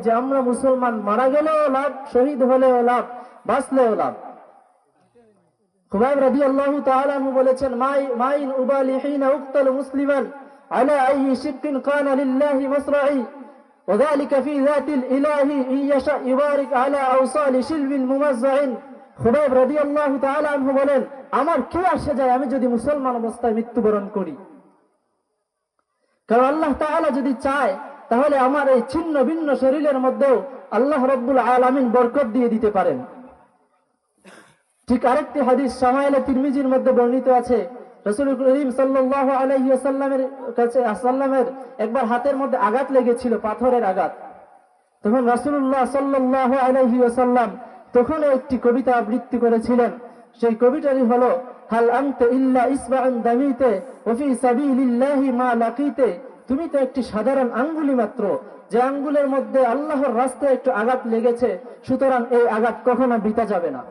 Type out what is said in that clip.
যে আমরা মুসলমান মারা গেলেও লাভ শহীদ হলেও লাভ বাঁচলেও লাভ খুবাইব রাদি আল্লাহ তাআলাহু বলেছেন মাই মাইন উবালি হিনা উক্তাল মুসলিমান আলা আই শিকিন কানা লিল্লাহি মাসরাই وذلك في ذات الإله إن يشاء يبارك على أوصال شلب ممزع খুবাইব রাদি আল্লাহ তাআলাহু বলেন আমার কি আসে যায় আমি যদি মুসলমান অবস্থায় মৃত্যুবরণ করি কারণ আল্লাহ তাআলা যদি চায় তাহলে আমার এই ছিন্ন ভিন্ন শরীরের মধ্যেও আল্লাহ রব্বুল আলামিন বরকত দিয়ে দিতে পারেন। ঠিক আরেকটি হাদিস সামাইলে তিরমিজির মধ্যে বর্ণিত আছে। রসুল করিম সাল্লাহ কাছে আসাল্লামের একবার হাতের মধ্যে আঘাত লেগেছিল, পাথরের আঘাত। তখন রাসুল্লাহ সাল্লাহ আলহি তখন একটি কবিতা আবৃত্তি করেছিলেন। সেই কবিতাটি হলো, হাল আনতে ইল্লা ইসবাআন দামিতে, ওফি মা লাকিতে। তুমি তো একটি সাধারণ আঙ্গুলি মাত্র, যে আঙ্গুলের মধ্যে আল্লাহর রাস্তায় একটু আঘাত লেগেছে, সুতরাং এই আঘাত কখনো বিতা যাবে না।